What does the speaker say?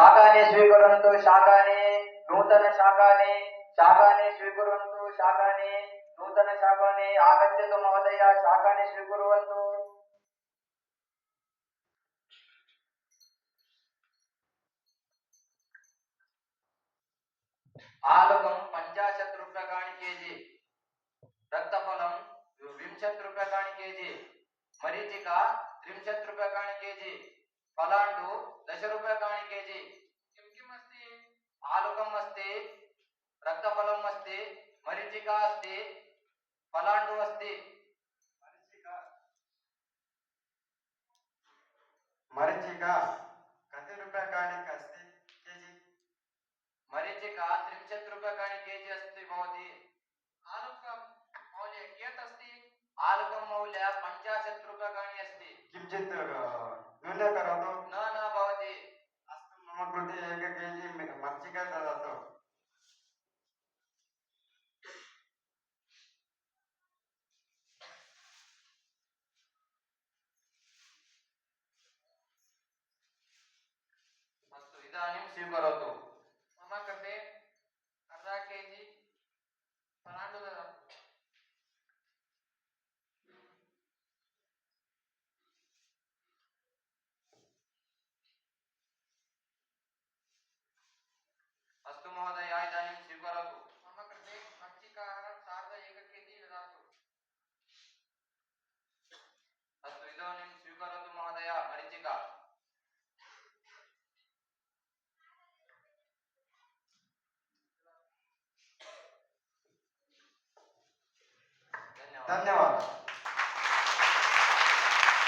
శాఖాన్ని స్వీకరంతో శాఖాన్ని నూతన శాఖాన్ని శాఖాన్ని స్వీకరంతో శాఖాన్ని నూతన శాఖాన్ని ఆగచ్చతు మహోదయ శాఖాన్ని స్వీకరువంతు. ఆలకం పంచాశత్ రూపాయకాని కేజీ రక్తఫలం వింశత్ రూపాయకాని కేజీ మరీచిక త్రింశత్ రూపాయకాని కేజీ పలాండు దశ अस्ति रक्तफलम् अस्ति मरीचिका अस्ति पलाण्डु अस्ति मरीचिका कति रूप्यकाणि अस्ति केजि मरीचिका त्रिंशत् रूप्यकाणि केजि अस्ति भवति आलुकं मौल्य कियत् अस्ति आलुकं मौल्य पञ्चाशत् रूप्यकाणि अस्ति किञ्चित् न्यूनं करोतु न इदानीं स्वीकरोतु। मम कृते अर्धा के जि पलाण्डु ददातु अस्तु महोदय इदानीं स्वीकरोतु। मम कृते मक्षिकाः सार्ध एक के जि ददातु। अस्तु इदानीं स्वीकरोतु महोदय मरीचिका। धन्यवाद.